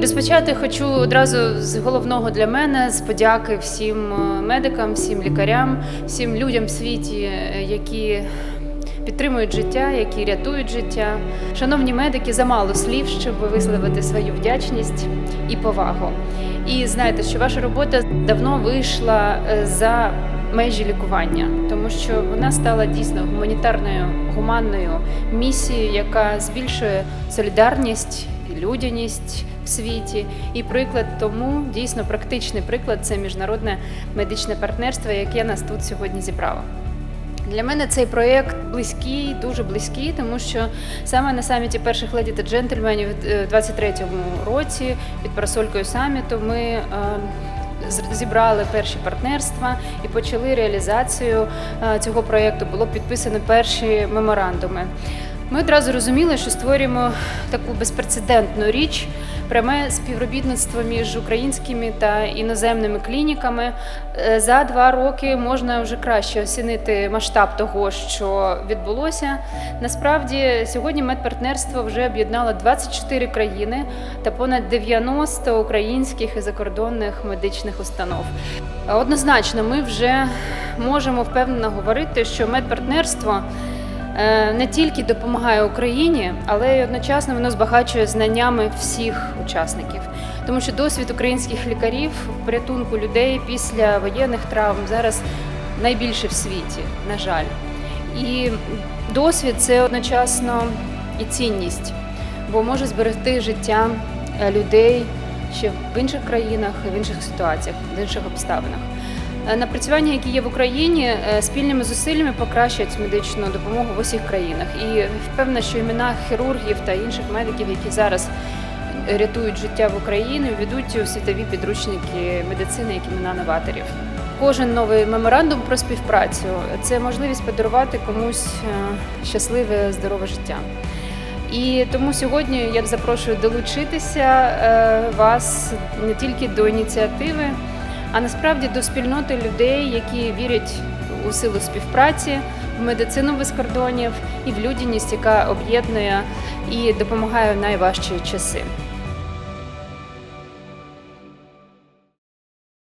Розпочати хочу одразу з головного для мене з подяки всім е, медикам, всім лікарям, всім людям в світі, е, які підтримують життя, які рятують життя. Шановні медики, замало слів, щоб висловити свою вдячність і повагу. І знайте, що ваша робота давно вийшла е, за межі лікування, тому що вона стала дійсно гуманітарною гуманною місією, яка збільшує солідарність людяність світі. І приклад тому дійсно практичний приклад це міжнародне медичне партнерство, яке нас тут сьогодні зібрало. Для мене цей проєкт близький, дуже близький, тому що саме на саміті перших леді та джентльменів е, в 23-му році під парасолькою саміту ми е, зібрали перші партнерства і почали реалізацію е, цього проєкту. Було підписано перші меморандуми. Ми одразу розуміли, що створюємо таку безпрецедентну річ, пряме співробітництво між українськими та іноземними клініками. Е, За два роки можна вже краще оцінити масштаб того, що відбулося. Насправді сьогодні медпартнерство вже об'єднало 24 країни та понад 90 українських і закордонних медичних установ. Однозначно, ми вже можемо впевнено говорити, що медпартнерство не тільки допомагає Україні, але й одночасно воно збагачує знаннями всіх учасників. Тому що досвід українських лікарів в порятунку людей після воєнних травм зараз найбільше в світі, на жаль. І досвід це одночасно і цінність, бо може зберегти життя е, людей ще в інших країнах, в інших ситуаціях, в інших обставинах. Е, Напрацювання, які є в Україні, е, спільними зусиллями покращать медичну допомогу в усіх країнах. І впевнена, що імена хірургів та інших медиків, які зараз рятують життя в Україні, введуть у світові підручники медицини як імена новаторів. Кожен новий меморандум про співпрацю це можливість подарувати комусь е, щасливе, здорове життя. І тому сьогодні я запрошую долучитися е, вас не тільки до ініціативи, а насправді до спільноти людей, які вірять у силу співпраці, в медицину без кордонів і в людяність, яка об'єднує і допомагає в найважчі часи.